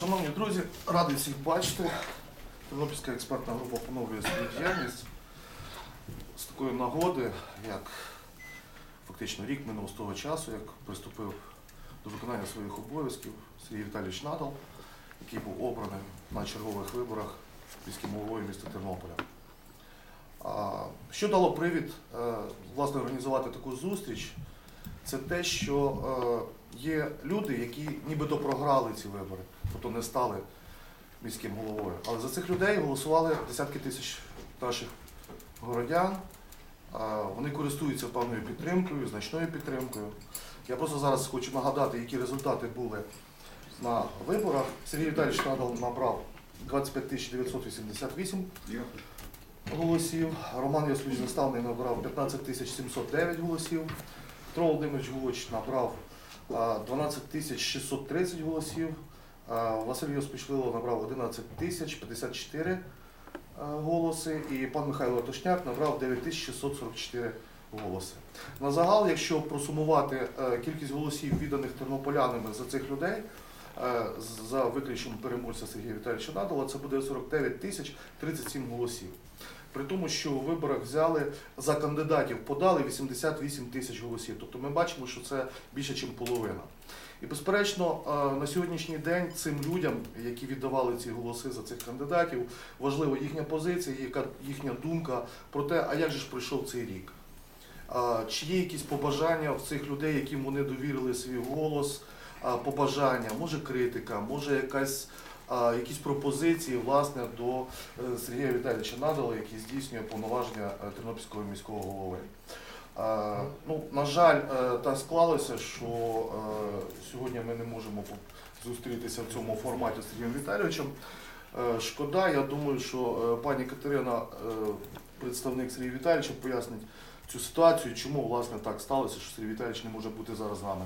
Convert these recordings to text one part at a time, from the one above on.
Шановні друзі, радий всіх бачити. Тернопільська експертна група поновлює свою діяльність з такої нагоди, як фактично рік минув з того часу, як приступив до виконання своїх обов'язків Сергій Віталійович Надал, який був обраний на чергових виборах міським головою міста Тернополя. Що дало привід е, власне організувати таку зустріч? Це те, що е, є люди, які нібито програли ці вибори, тобто не стали міським головою. Але за цих людей голосували десятки тисяч наших городян. Вони користуються певною підтримкою, значною підтримкою. Я просто зараз хочу нагадати, які результати були на виборах. Сергій Віталійович Надал набрав 25 тисяч 988 голосів. Роман Ясович Заставний набрав 15 тисяч 709 голосів. Петро Володимирович Гуч набрав 12 тисяч 630 голосів. Василь Йосипович набрав 11 тисяч 54 голоси. І пан Михайло Тошняк набрав 9 тисяч 644 голоси. На загал, якщо просумувати е, кількість голосів, відданих тернополянами за цих людей, е, за виключенням переможця Сергія Віталійовича Надала, це буде 49 тисяч 37 голосів. При тому, що у виборах взяли за кандидатів, подали 88 тисяч голосів. Тобто ми бачимо, що це більше, ніж половина. І безперечно, е, на сьогоднішній день цим людям, які віддавали ці голоси за цих кандидатів, важлива їхня позиція, їхня думка про те, а як же ж пройшов цей рік. Чи є якісь побажання в цих людей, яким вони довірили свій голос, побажання, може критика, може якась, якісь пропозиції власне до е, Сергія Віталійовича Надала, який здійснює повноваження е, Тернопільського міського голови. Ну, на жаль, е, так склалося, що е, сьогодні ми не можемо по- зустрітися в цьому форматі з Сергієм Віталійовичем. Е, Шкода, я думаю, що пані Катерина, представник Сергія Віталійовича, пояснить цю ситуацію, чому власне так сталося, що Сергій Віталійович не може бути зараз з нами.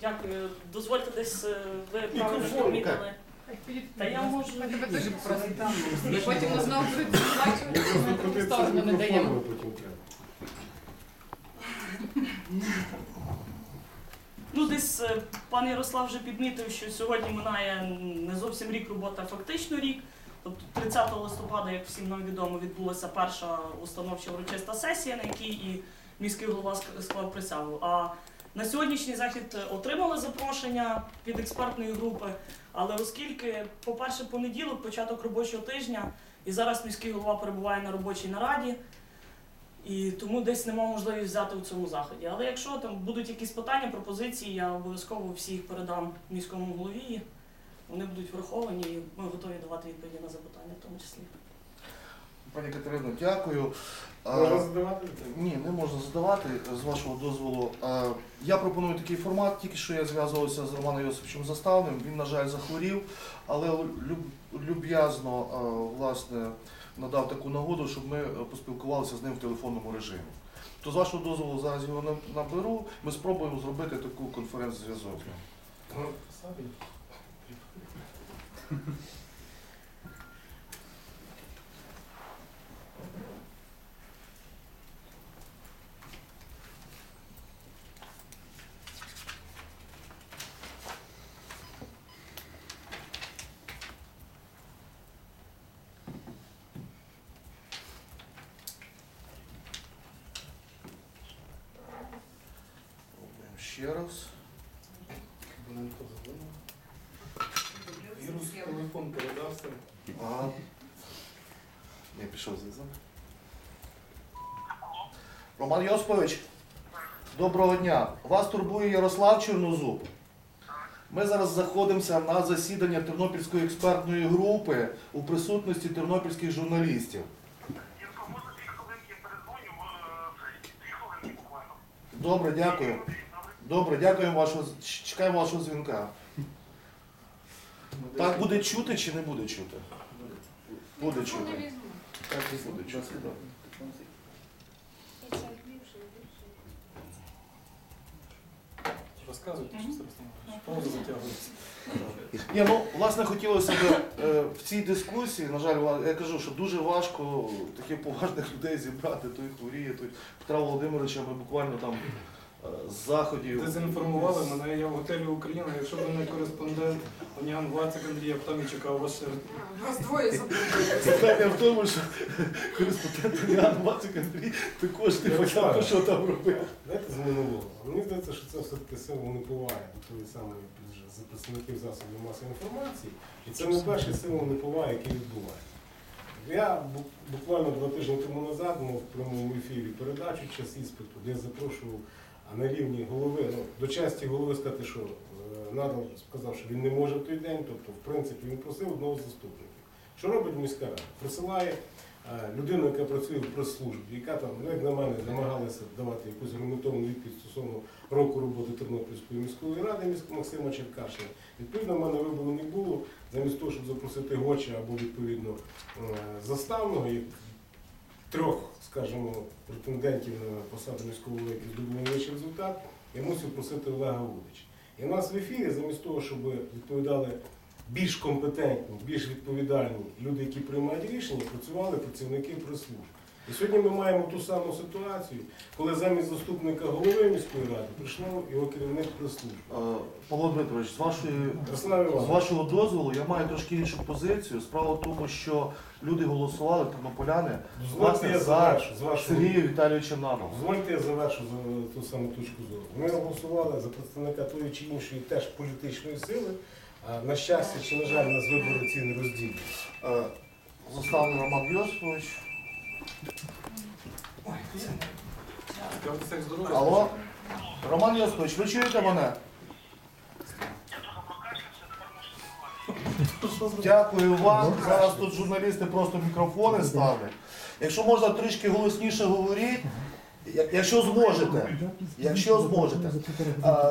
Дякую. Дозвольте десь ви правильно помітили. Та я можу. Тебе теж попросимо. Потім знову будуть бачити, що ми сторону не даємо. Ну, десь е, пан Ярослав вже підмітив, що сьогодні минає не зовсім рік роботи, а фактично рік. Тобто 30 листопада, як всім нам відомо, відбулася перша установча урочиста сесія, на якій і міський голова склав присягу. А на сьогоднішній захід отримали запрошення від експертної групи. Але оскільки, по-перше, понеділок, початок робочого тижня, і зараз міський голова перебуває на робочій нараді, і тому десь нема можливість взяти у цьому заході. Але якщо там будуть якісь питання, пропозиції, я обов'язково всі їх передам міському голові. Вони будуть враховані, і ми готові давати відповіді на запитання, в тому числі. Пані Катерино, дякую. Можна задавати? Ні, не можна задавати з вашого дозволу. Я пропоную такий формат. Тільки що я зв'язувався з Романом Йосиповичем Заставним. Він, на жаль, захворів, але люб- люб'язно власне надав таку нагоду, щоб ми е, поспілкувалися з ним в телефонному режимі. То з вашого дозволу зараз його на- наберу. Ми спробуємо зробити таку конференц-зв'язок. Ну, самі. Пробуємо ще раз. Абоненту дзвонив. Вірус телефон передався. Ага. Я пішов зв'язок. Роман Йосипович, доброго дня. Вас турбує Ярослав Чорнозуб. Ми зараз знаходимося на засідання Тернопільської експертної групи у присутності тернопільських журналістів. Добре, дякую. Добре, дякуємо вашого, чекаємо вашого дзвінка. Так буде чути чи не буде чути? Буде чути. Так і буде чути. Розказуйте, що це Пауза затягується. Ні, ну власне хотілося б е, в цій дискусії, на жаль, я кажу, що дуже важко таких поважних людей зібрати, той хворіє, той Петра Володимировича ми буквально там заходів. Дезінформували мене, я в готелі Україна, якщо ви не кореспондент, Оніан Вацик Андрій, я б там і чекав вас ще. Вас двоє. Питання в тому, що кореспондент Ян Вацик Андрій також не почав, що там робив. Знаєте, з минулого. Мені здається, що це все-таки символ неповаги до тої самої представників засобів масової інформації. І це не перший символ неповаги, який відбувається. Я буквально два тижні тому назад мав в прямому ефірі передачу час іспиту, де я запрошував а, на рівні голови, ну, до часті голови сказати, що е, Надал сказав, що він не може в той день, тобто, в принципі, він просив одного з заступників. Що робить міська рада? Присилає е, людину, яка працює в прес-службі, яка там, ну, як на мене, намагалася давати якусь аргументовну відповідь стосовно року роботи Тернопільської міської ради Максима Черкашина. Відповідно, в мене вибору не було. Замість того, щоб запросити Гоча або відповідно е, заставного, трьох, скажімо, претендентів на посаду міського голови, які здобули найвищий результат, я мусив просити Олега Вудича. І в нас в ефірі, замість того, щоб відповідали більш компетентні, більш відповідальні люди, які приймають рішення, працювали працівники прес-служб. І сьогодні ми маємо ту саму ситуацію, коли замість заступника голови міської ради прийшло його керівник прес-служби. Е, Павло Дмитрович, з вашої З вашого дозволу я маю трошки іншу позицію. Справа в тому, що люди голосували, тернополяни, дозвольте я власне, за Сергія Віталійовича Нанова. Дозвольте я завершу за ту саму точку зору. Ми голосували за представника тої чи іншої теж політичної сили. А на щастя чи на жаль, нас вибори ці не розділені. Е, Заставний Роман Йосипович. Я вам всіх здоров'я. Алло? Роман Йосипович, ви чуєте мене? Дякую вам. Зараз тут журналісти просто мікрофони ставлять. Якщо можна трішки голосніше говоріть, якщо зможете. Якщо зможете.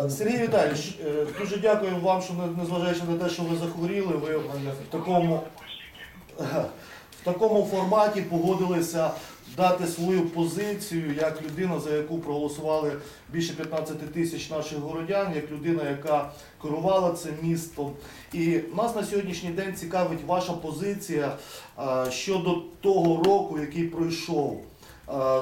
Сергій Віталійович, е, дуже дякую вам, що не- незважаючи на те, що ви захворіли, ви в такому, такому форматі погодилися дати свою позицію як людина, за яку проголосували більше 15 тисяч наших городян, як людина, яка керувала цим містом. І нас на сьогоднішній день цікавить ваша позиція щодо того року, який пройшов.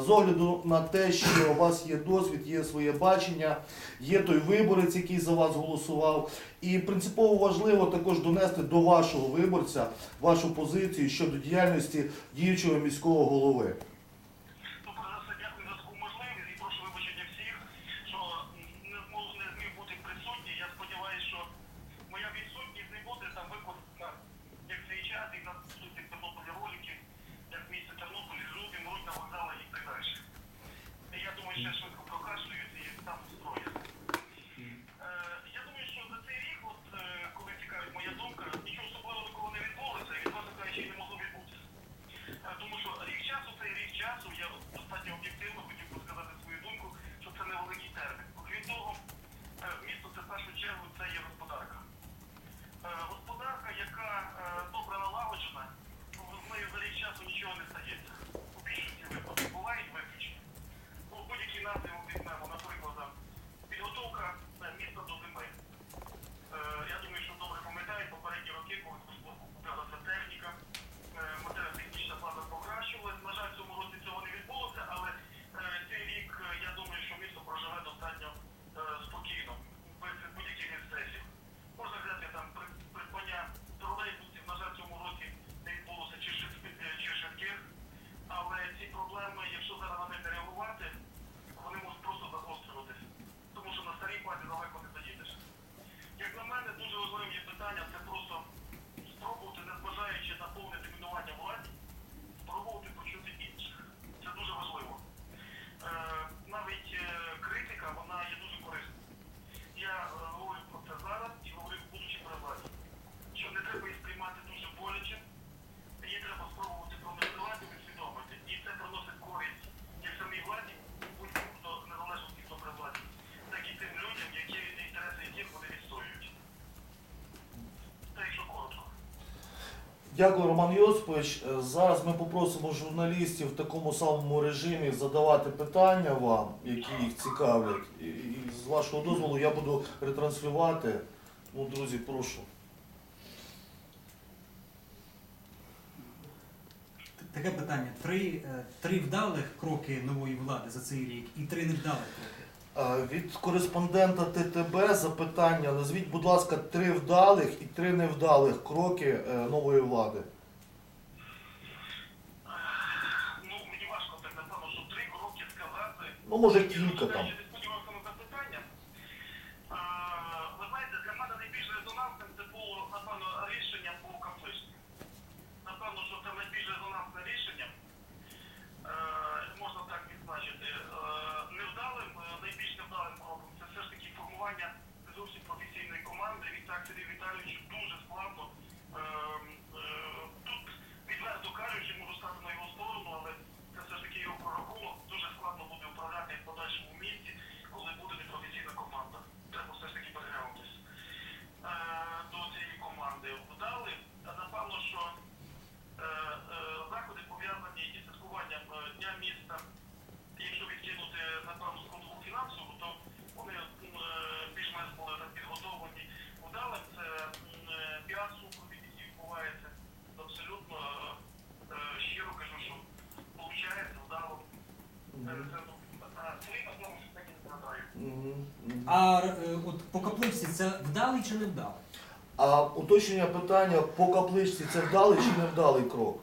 З огляду на те, що у вас є досвід, є своє бачення, є той виборець, який за вас голосував. І принципово важливо також донести до вашого виборця вашу позицію щодо діяльності діючого міського голови. Дякую, Роман Йосипович. Е, Зараз ми попросимо журналістів в такому самому режимі задавати питання вам, які їх цікавлять. І, з вашого дозволу я буду ретранслювати. Ну, друзі, прошу. Таке питання. Три, е, три вдалих кроки нової влади за цей рік і три невдалих кроки. Від кореспондента ТТБ запитання. Назвіть, будь ласка, три вдалих і три невдалих кроки е, нової влади. Ну, мені важко так напевно, що три кроки сказати. Ну, може, кілька там. чи не вдалий? А уточнення питання по капличці це вдалий чи не вдалий крок?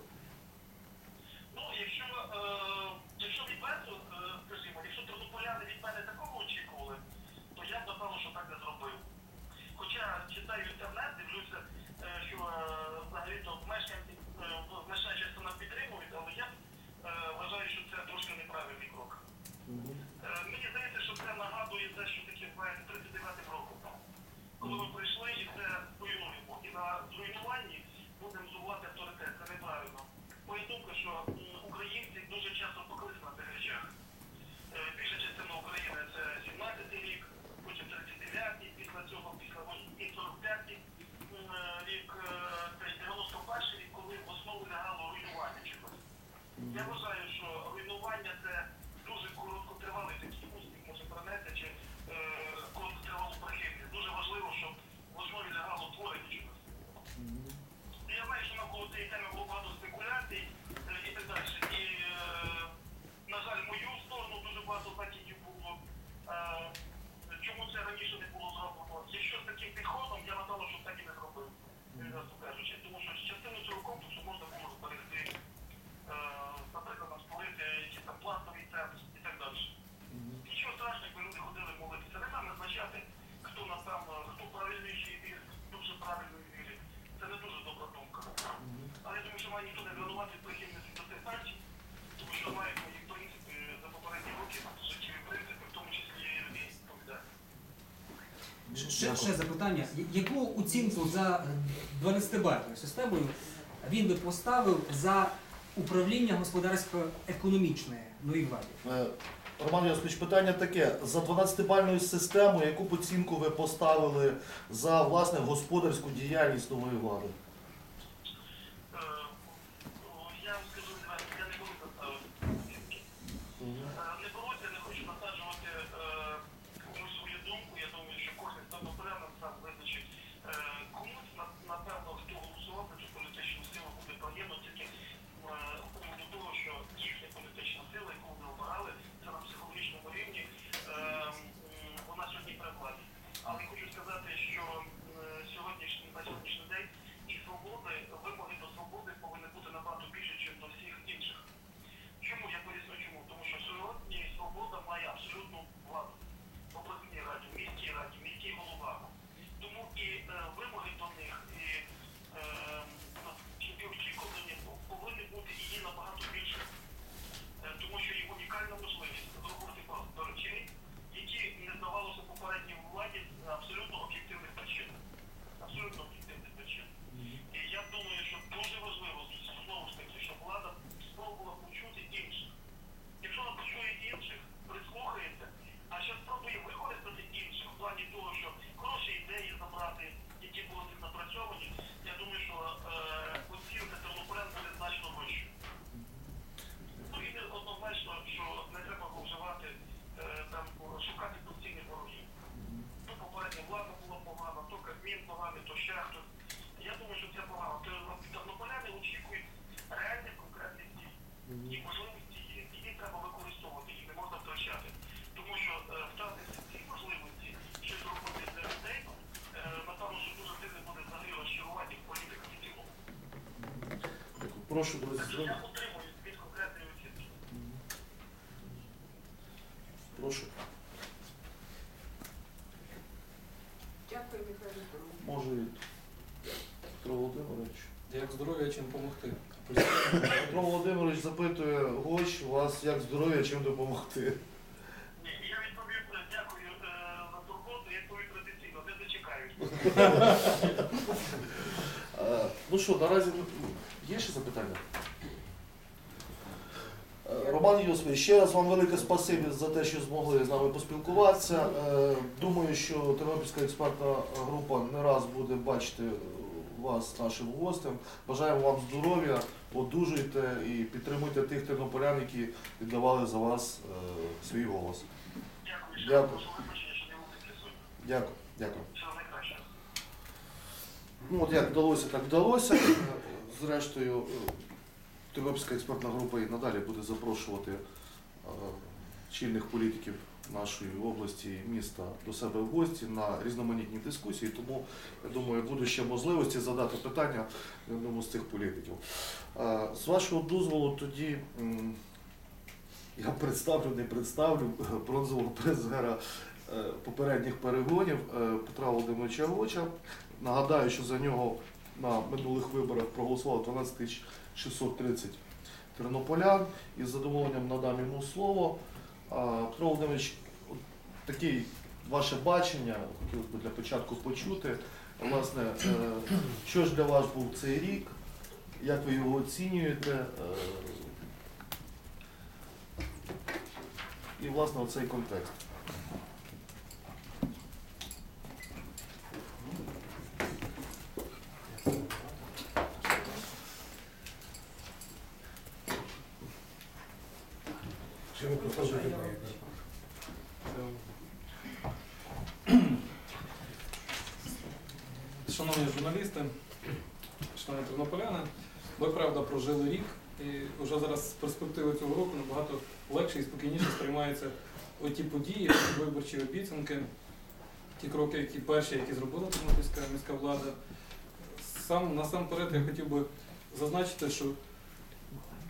Ще, ще запитання. Яку оцінку за 12-бальною системою він би поставив за управління господарсько-економічної новій владі? Е, Роман Йосипович, питання таке. За 12-бальною системою, яку оцінку ви поставили за власне господарську діяльність нової влади? Прошу, друзі, оцінки. Прошу. Дякую, Михайло. Може, Петро Володимирович. Як здоров'я чим допомогти? Петро Володимирович запитує гость вас, як здоров'я, чим допомогти. Ні, я відповів, е, дякую е, за турботу, я відповів традиційно, не дочекаюсь. Е, Ну що, наразі є ще запитання? Роман ще раз вам велике спасибі за те, що змогли з нами поспілкуватися. Е, Думаю, що Тернопільська експертна група не раз буде бачити вас нашим гостем. Бажаємо вам здоров'я, одужуйте і підтримуйте тих тернополян, які віддавали за вас е, свій голос. Дякую, Дякую. Дякую. Ну, от як вдалося, так вдалося. Зрештою, Тернопільська експертна група і надалі буде запрошувати е, чільних політиків нашої області міста до себе в гості на різноманітні дискусії. Тому, я думаю, будуть ще можливості задати питання одному з цих політиків. Е, З вашого дозволу, тоді я представлю, не представлю бронзового призера е, попередніх перегонів Петра Володимировича Гоча. Нагадаю, що за нього на минулих виборах проголосувало 12 630 тернополян. І з задоволенням надам йому слово. Петро Володимирович, таке ваше бачення, хотілося б для початку почути. Власне, е, що ж для вас був цей рік? Як ви його оцінюєте? Е, І, власне, оцей контекст. Ще мікрофон закриває. Шановні журналісти, шановні тернополяни, ви правда прожили рік, і вже зараз з перспективи цього року набагато легше і спокійніше сприймаються оті події, виборчі обіцянки, ті кроки, які перші, які зробила тернопільська міська влада. Сам насамперед я хотів би зазначити, що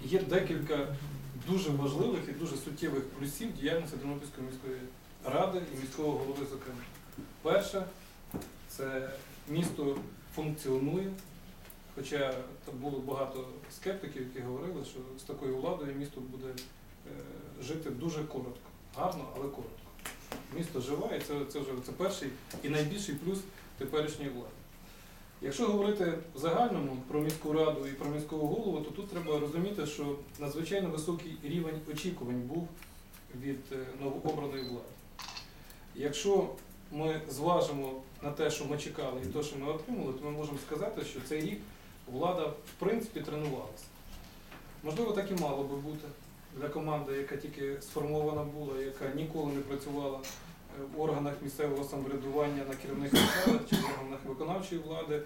є декілька дуже важливих і дуже суттєвих плюсів діяльності Тернопільської міської ради і міського голови, зокрема. Перше, це місто функціонує, хоча там було багато скептиків, які говорили, що з такою владою місто буде е, жити дуже коротко. Гарно, але коротко. Місто живе, і це, це вже це перший і найбільший плюс теперішньої влади. Якщо говорити в загальному про міську раду і про міського голову, то тут треба розуміти, що надзвичайно високий рівень очікувань був від е, новообраної влади. Якщо ми зважимо на те, що ми чекали, і те, що ми отримали, то ми можемо сказати, що цей рік влада в принципі тренувалася. Можливо, так і мало би бути для команди, яка тільки сформована була, яка ніколи не працювала е, в органах місцевого самоврядування на керівних посадах чи в органах виконавчої влади.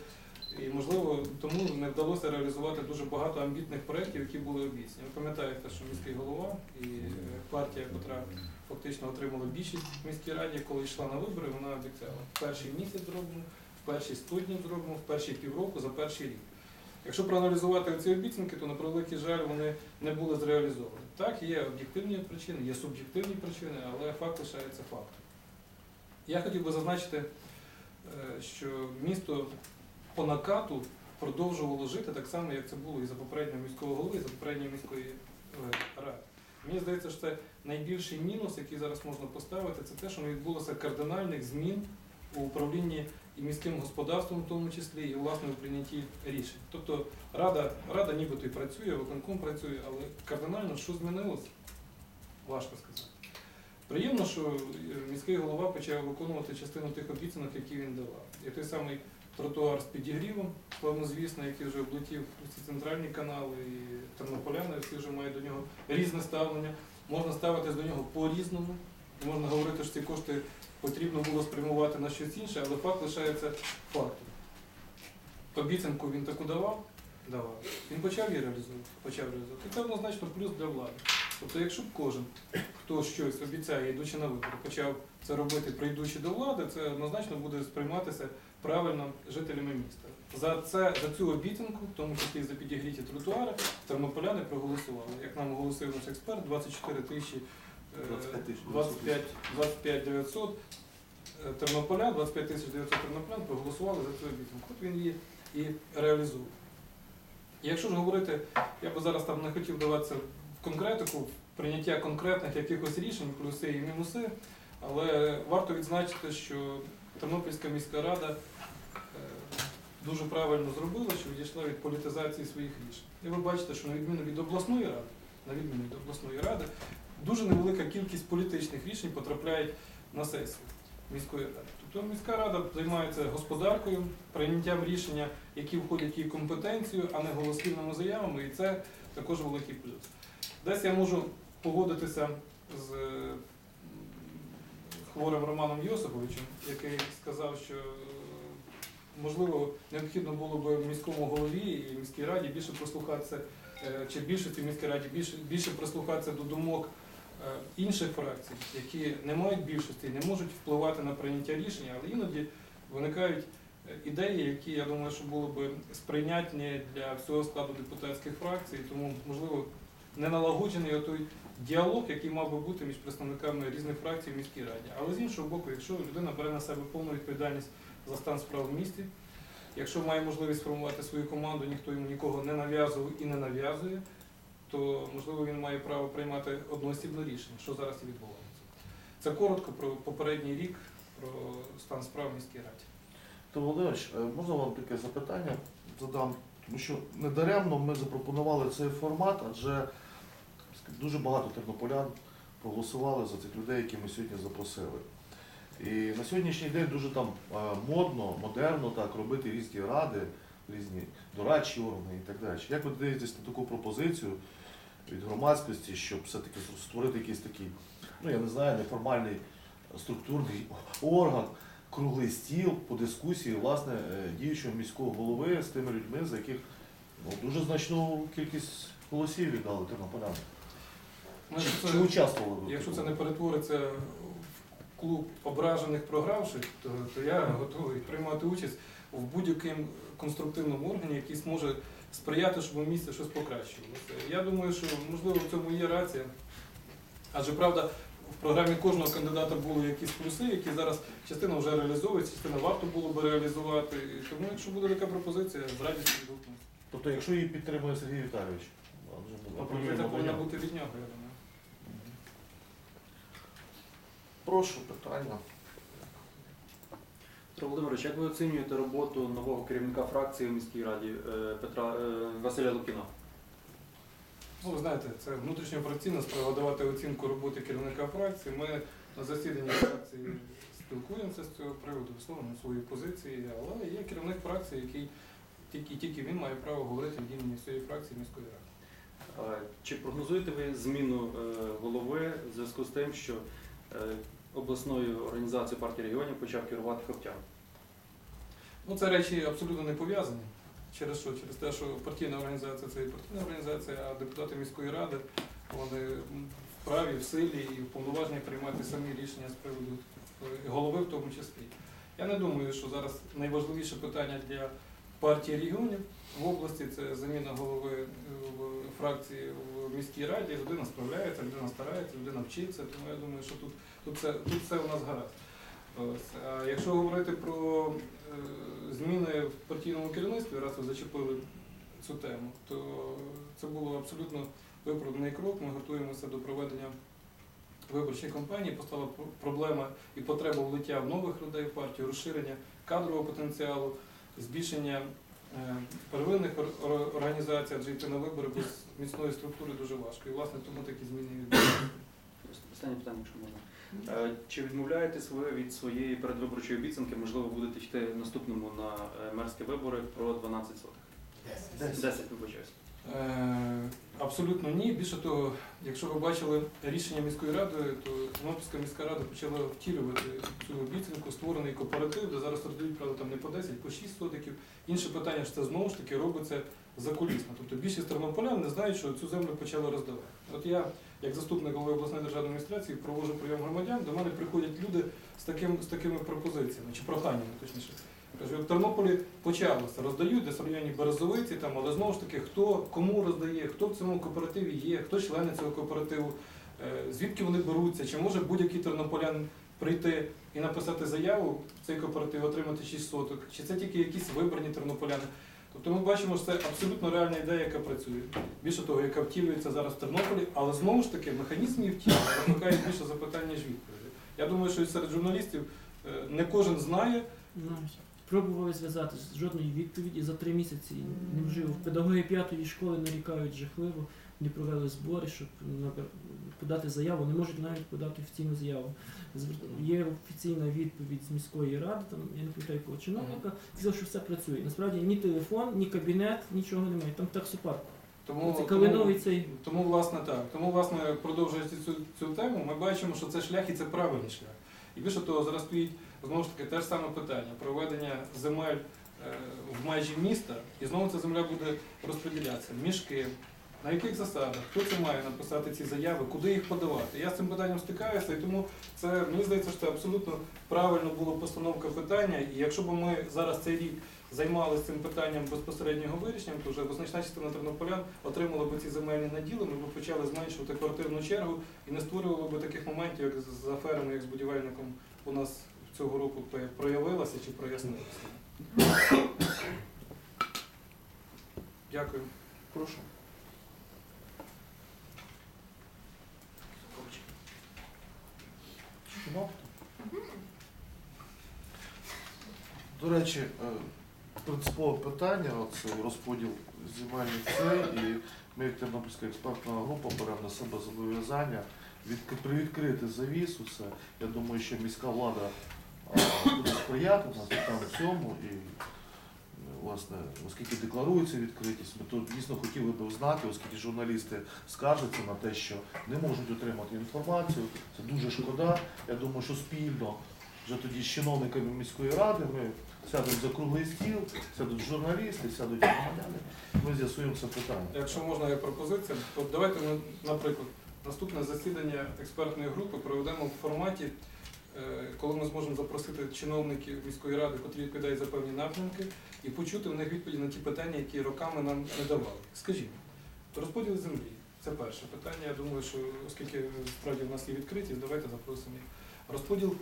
І, можливо, тому не вдалося реалізувати дуже багато амбітних проєктів, які були обіцяні. Ви пам'ятаєте, що міський голова і е, партія, яка фактично отримала більшість в міській раді, коли йшла на вибори, вона обіцяла в перший місяць зробимо, в перші 100 днів зробимо, в перші півроку за перший рік. Якщо проаналізувати ці обіцянки, то на превеликий жаль вони не були зреалізовані. Так, є об'єктивні причини, є суб'єктивні причини, але факт лишається фактом. Я хотів би зазначити, е, що місто по накату продовжувало жити так само, як це було і за попереднього міського голови, і за попередньої міської е, ради. Мені здається, що це найбільший мінус, який зараз можна поставити, це те, що не відбулося кардинальних змін у управлінні і міським господарством, в тому числі, і власне у прийнятті рішень. Тобто рада, рада нібито і працює, виконком працює, але кардинально що змінилося? Важко сказати. Приємно, що е, міський голова почав виконувати частину тих обіцянок, які він давав. І той самий тротуар з підігрівом, славнозвісно, який вже облетів усі центральні канали, і тернополяни всі вже мають до нього різне ставлення. Можна ставитись до нього по-різному. Можна говорити, що ці кошти потрібно було спрямувати на щось інше, але факт лишається фактом. Обіцянку він таку давав, давав. Він почав її реалізовувати, почав реалізовувати. І це однозначно плюс для влади. Тобто, якщо б кожен, хто щось обіцяє, йдучи на вибори, почав це робити, прийдучи до влади, це однозначно буде сприйматися правильно жителями міста. за це за цю обіцянку, в тому числі за підігріті тротуари, тернополяни проголосували. Як нам оголосив наш експерт, 24 тисячі 25 тисяч 25 25 900 е, тернополян, 25 тисяч 900 тернополян проголосували за цю обіцянку. От він її і реалізує. Якщо ж говорити, я би зараз там не хотів даватися в конкретику, в прийняття конкретних якихось рішень, плюси і мінуси, але варто відзначити, що Тернопільська міська рада е, дуже правильно зробила, що відійшла від політизації своїх рішень. І ви бачите, що на відміну від обласної ради, на відміну від обласної ради, дуже невелика кількість політичних рішень потрапляють на сесію міської ради. Тобто міська рада займається господаркою, прийняттям рішення, які входять в її компетенцію, а не голослівними заявами, і це також великий плюс. Десь я можу погодитися з е, хворим Романом Йосиповичем, який сказав, що е, можливо необхідно було б міському голові і міській раді більше прислухатися, е, чи більшості в міській раді більше, більше прислухатися до думок інших фракцій, які не мають більшості не можуть впливати на прийняття рішення, але іноді виникають е, ідеї, які я думаю, що було б сприйнятні для всього складу депутатських фракцій, тому можливо не налагоджений той діалог, який мав би бути між представниками різних фракцій в міській раді. Але з іншого боку, якщо людина бере на себе повну відповідальність за стан справ в місті, якщо має можливість формувати свою команду, ніхто йому нікого не нав'язував і не нав'язує, то можливо він має право приймати одноосібне рішення, що зараз і відбувається. Це коротко про попередній рік, про стан справ в міській раді. То Володимирович, е, можна вам таке запитання задам? Тому що недаремно ми запропонували цей формат, адже дуже багато тернополян проголосували за цих людей, які ми сьогодні запросили. І на сьогоднішній день дуже там е, модно, модерно так робити різні ради, різні дорадчі органи і так далі. Як ви дивитесь на таку пропозицію від громадськості, щоб все-таки створити якийсь такий, ну я не знаю, неформальний структурний орган, круглий стіл по дискусії власне е, діючого міського голови з тими людьми, за яких ну, дуже значну кількість голосів віддали тернополяни. Ну, Чи, чи участвували ви? в Якщо це такому? не перетвориться в клуб ображених програвших, то, то я готовий приймати участь в будь-якому конструктивному органі, який зможе сприяти, щоб у місті щось покращувалося. Я думаю, що можливо в цьому є рація. Адже правда, в програмі кожного кандидата були якісь плюси, які зараз частина вже реалізовується, частина варто було би реалізувати. Тому, якщо буде така пропозиція, з радістю відгукнуся. Тобто, якщо її підтримує Сергій Віталійович, а Пропозиція повинна бути від нього, я думаю. Прошу питання. Петро Володимирович, як ви оцінюєте роботу нового керівника фракції у міській раді е, Петра е, Василя Лукіна? Ну, ви знаєте, це внутрішньоопераційна справа давати оцінку роботи керівника фракції. Ми на засіданні фракції спілкуємося з цього приводу, висловлюємо свої позиції, але є керівник фракції, який тільки, тільки він має право говорити від імені всієї фракції міської ради. Чи прогнозуєте ви зміну е, голови в зв'язку з тим, що обласною організацією партії регіонів почав керувати Хоптян? Ну, це речі абсолютно не пов'язані. Через що? Через те, що партійна організація це і партійна організація, а депутати міської ради вони вправі, в силі і вповноважені приймати самі рішення з приводу голови в тому числі. Я не думаю, що зараз найважливіше питання для партії регіонів в області це заміна голови е, фракції в міській раді. Людина справляється, людина старається, людина вчиться, тому я думаю, що тут, тут, це, тут все у нас гаразд. А якщо говорити про е, зміни в партійному керівництві, раз ви зачепили цю тему, то це було абсолютно виправданий крок. Ми готуємося до проведення виборчої кампанії. Постала проблема і потреба влиття в нових людей в партію, розширення кадрового потенціалу, збільшення е, первинних ор- ор- організацій, адже йти на вибори без міцної структури дуже важко. І власне тому такі зміни відбуваються. Останнє питання, якщо можна. Е, Чи відмовляєтесь ви від своєї передвиборчої обіцянки, можливо, будете йти наступному на е, мерські вибори про 12 сотих? Десять. 10, вибачаюсь. Е, Абсолютно ні. Більше того, якщо ви бачили рішення міської ради, то Тернопільська міська рада почала втілювати цю обіцянку, створений кооператив, де зараз роздають, правда, там не по 10, по 6 сотиків. Інше питання, що це знову ж таки робиться закулісно. Тобто більшість тернополян не знають, що цю землю почали роздавати. От я, як заступник голови обласної державної адміністрації, проводжу прийом громадян, до мене приходять люди з, таким, з такими пропозиціями чи проханнями, точніше. Кажу, в Тернополі почалося, роздають десь в районі Березовиці, там, але знову ж таки, хто кому роздає, хто в цьому кооперативі є, хто члени цього кооперативу, е, звідки вони беруться, чи може будь-який тернополян прийти і написати заяву в цей кооператив, отримати 6 соток, чи це тільки якісь вибрані тернополяни. Тобто ми бачимо, що це абсолютно реальна ідея, яка працює. Більше того, яка втілюється зараз в Тернополі, але знову ж таки механізм її втілення викликає більше запитань, ніж відповіді. Я думаю, що серед журналістів е, не кожен знає, Пробували зв'язатися з жодної відповіді за три місяці не вжив. Педагоги п'ятої школи нарікають жахливо, не провели збори, щоб подати заяву, не можуть навіть подати офіційну заяву. Є офіційна відповідь з міської ради, там я не пам'ятаю якого чиновника, сказав, що все працює. Насправді ні телефон, ні кабінет, нічого немає. Там таксопарк. Тому, Це Калиновий тому, цей. тому, власне, так. Тому, власне, продовжуючи цю, цю тему, ми бачимо, що це шлях і це правильний шлях. І більше того, зараз стоїть знову ж таки те ж саме питання проведення земель е, в межі міста, і знову ця земля буде розподілятися. Між ким, на яких засадах, хто це має написати ці заяви, куди їх подавати. Я з цим питанням стикаюся, і тому це мені здається, що це абсолютно правильно була постановка питання. І якщо б ми зараз цей рік займалися цим питанням безпосереднього вирішення, то вже визначна частина тернополян отримала б ці земельні наділи, ми б почали зменшувати квартирну чергу і не створювали б таких моментів, як з аферами, як з будівельником у нас цього року проя- проявилося чи прояснилося. Дякую. Прошу. До речі, е, принципове питання, оце розподіл земельних цей, і ми, як Тернопільська експертна група, беремо на себе зобов'язання відк- привідкрити завісу. Це, я думаю, що міська влада буде сприяти там в цьому. І, власне, оскільки декларується відкритість, ми тут дійсно хотіли б знати, оскільки журналісти скаржаться на те, що не можуть отримати інформацію. Це дуже шкода. Я думаю, що спільно вже тоді з чиновниками міської ради ми сядемо за круглий стіл, сядуть журналісти, сядуть громадяни, ми з'ясуємо це питання. Якщо можна є пропозиція, то давайте ми, наприклад, наступне засідання експертної групи проведемо в форматі, коли ми зможемо запросити чиновників міської ради, котрі відповідають за певні напрямки, і почути в них відповіді на ті питання, які роками нам не давали. Скажімо, розподіл землі. Це перше питання. Я думаю, що оскільки справді в нас є відкритість, давайте запросимо їх. Розподіл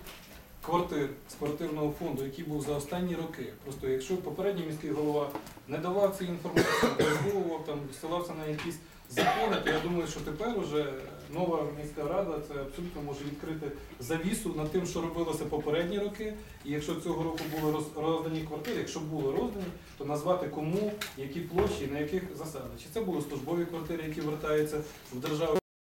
квартир з квартирного фонду, який був за останні роки. Просто якщо попередній міський голова не давав ці інформації, перебував там, ссилався на якісь закони, то я думаю, що тепер уже нова міська рада це абсолютно може відкрити завісу над тим, що робилося попередні роки. І якщо цього року були роздані квартири, якщо були роздані, то назвати кому, які площі, на яких засадах. Чи це були службові квартири, які вертаються в державу.